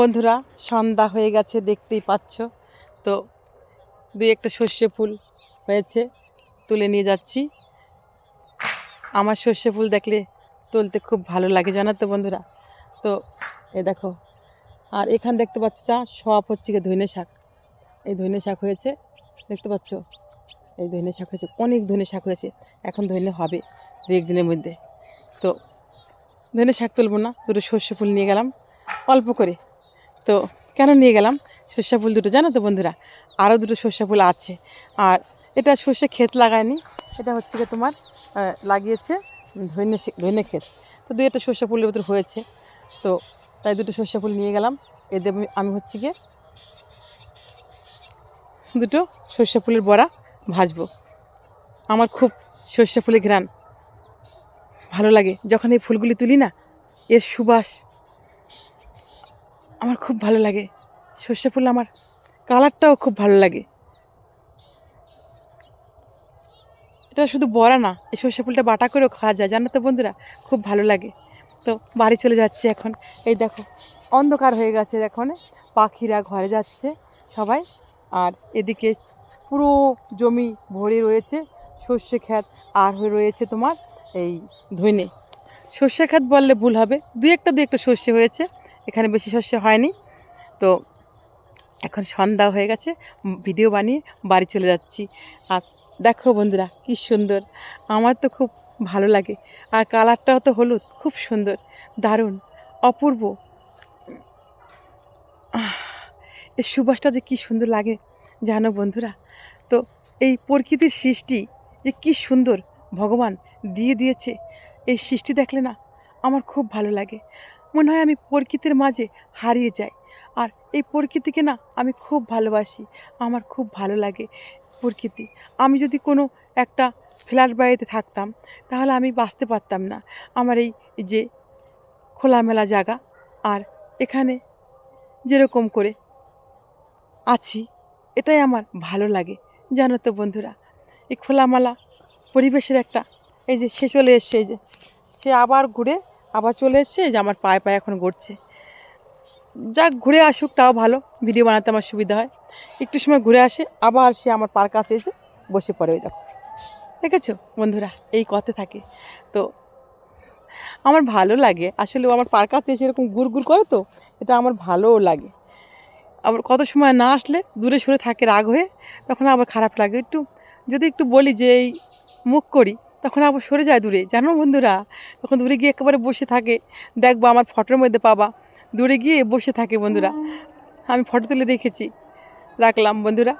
বন্ধুরা, সন্ধ্যা হয়ে গেছে, দেখতেই পাচ্ছ। তো দুই একটা সর্ষে ফুল হয়েছে, তুলে নিয়ে যাচ্ছি। আমার সর্ষে ফুল দেখলে তুলতে খুব ভালো লাগে, জানো তো বন্ধুরা? তো এ দেখো, আর এখানে দেখতে পাচ্ছ যা, সব হচ্ছে গিয়ে ধনে শাক। এই ধনে শাক হয়েছে, দেখতে পাচ্ছ? এই ধনে শাক হয়েছে, অনেক ধনে শাক হয়েছে, এখন ধনে হবে দু একদিনের মধ্যে। তো ধনে শাক তুলবো না, দুটো সর্ষে ফুল নিয়ে গেলাম, অল্প করে। তো কেন নিয়ে গেলাম? সর্ষে ফুল দুটো, জানো তো বন্ধুরা? আরও দুটো সর্ষে ফুল আছে। আর এটা সর্ষে ক্ষেত লাগায়নি এটা হচ্ছে গিয়ে তোমার লাগিয়েছে ধৈন্য শে- ধনে ক্ষেত। তো দুই একটা সর্ষে ফুলের ভিতর হয়েছে। তো তাই দুটো সর্ষে ফুল নিয়ে গেলাম। এদের আমি- আমি হচ্ছে গিয়ে দুটো সর্ষে ফুলের বড়া ভাজবো। আমার খুব সর্ষে ফুলের ঘ্রাণ। ভালো লাগে। যখন এই ফুলগুলি তুলি না, এর সুবাস আমার খুব ভালো লাগে। সর্ষে ফুল আমার কালারটাও খুব ভালো লাগে। এটা শুধু বড়া না, এই সর্ষে ফুলটা বাটা করেও খাওয়া যায়, জানো তো বন্ধুরা? খুব ভালো লাগে। তো বাড়ি চলে যাচ্ছে এখন। এই দেখো, অন্ধকার হয়ে গেছে এখন। পাখিরা ঘরে যাচ্ছে সবাই। আর এদিকে পুরো জমি ভরে রয়েছে, সর্ষে ক্ষেত আর হয়ে রয়েছে তোমার এই ধইনে। সর্ষে ক্ষেত বললে ভুল হবে। দুই একটা দুই একটা সর্ষে হয়েছে। এখানে বেশি সর্ষে হয়নি। তো এখন সন্ধ্যা হয়ে গেছে, ভিডিও বানিয়ে বাড়ি চলে যাচ্ছি। আর দেখো বন্ধুরা, কি সুন্দর। আমার তো খুব ভালো লাগে। আর কালারটাও তো হলুদ, খুব সুন্দর, দারুণ, অপূর্ব। এই সুবাসটা যে কী সুন্দর লাগে, জানো বন্ধুরা। তো এই প্রকৃতির সৃষ্টি যে কী সুন্দর, ভগবান দিয়ে দিয়েছে। এই সৃষ্টি দেখলে না, আমার খুব ভালো লাগে। মনে হয় আমি প্রকৃতির মাঝে হারিয়ে যাই। আর এই প্রকৃতিকে না আমি খুব ভালোবাসি। আমার খুব ভালো লাগে প্রকৃতি। আমি যদি কোনো একটা ফ্ল্যাট বাড়িতে থাকতাম, তাহলে আমি বাঁচতে পারতাম না। আমার এই যে খোলামেলা জায়গা আর এখানে যেরকম করে আছি, এটাই আমার ভালো লাগে। জানো তো বন্ধুরা, এই খোলামেলা পরিবেশের একটা, এই যে সে চলে এসছে, এই যে সে আবার ঘুরে আবার চলে এসছে যে আমার পায়ে পায়ে এখন ঘুরছে। যাক, ঘুরে আসুক, তাও ভালো। ভিডিও বানাতে আমার সুবিধা হয়। একটু সময় ঘুরে আসে, আবার সে আমার পার কাছে এসে বসে পড়ে ওই দেখো। দেখেছ? বন্ধুরা, এই কথে থাকে। তো, আমার ভালো লাগে। আসলে আমার পার কাছে এসে এরকম গুড় গুড় করে তো, এটা আমার ভালোও লাগে। আবার কত সময় না আসলে দূরে সরে থাকে রাগ হয়ে, তখন আবার খারাপ লাগে। একটু, যদি একটু বলি যে এই মুখ করি তখন আবার সরে যায় দূরে, জানো বন্ধুরা? তখন দূরে গিয়ে একেবারে বসে থাকে। দেখব আমার ফটোর মধ্যে পাবা, দূরে গিয়ে বসে থাকে বন্ধুরা। আমি ফটো তুলে রেখেছি। রাখলাম বন্ধুরা।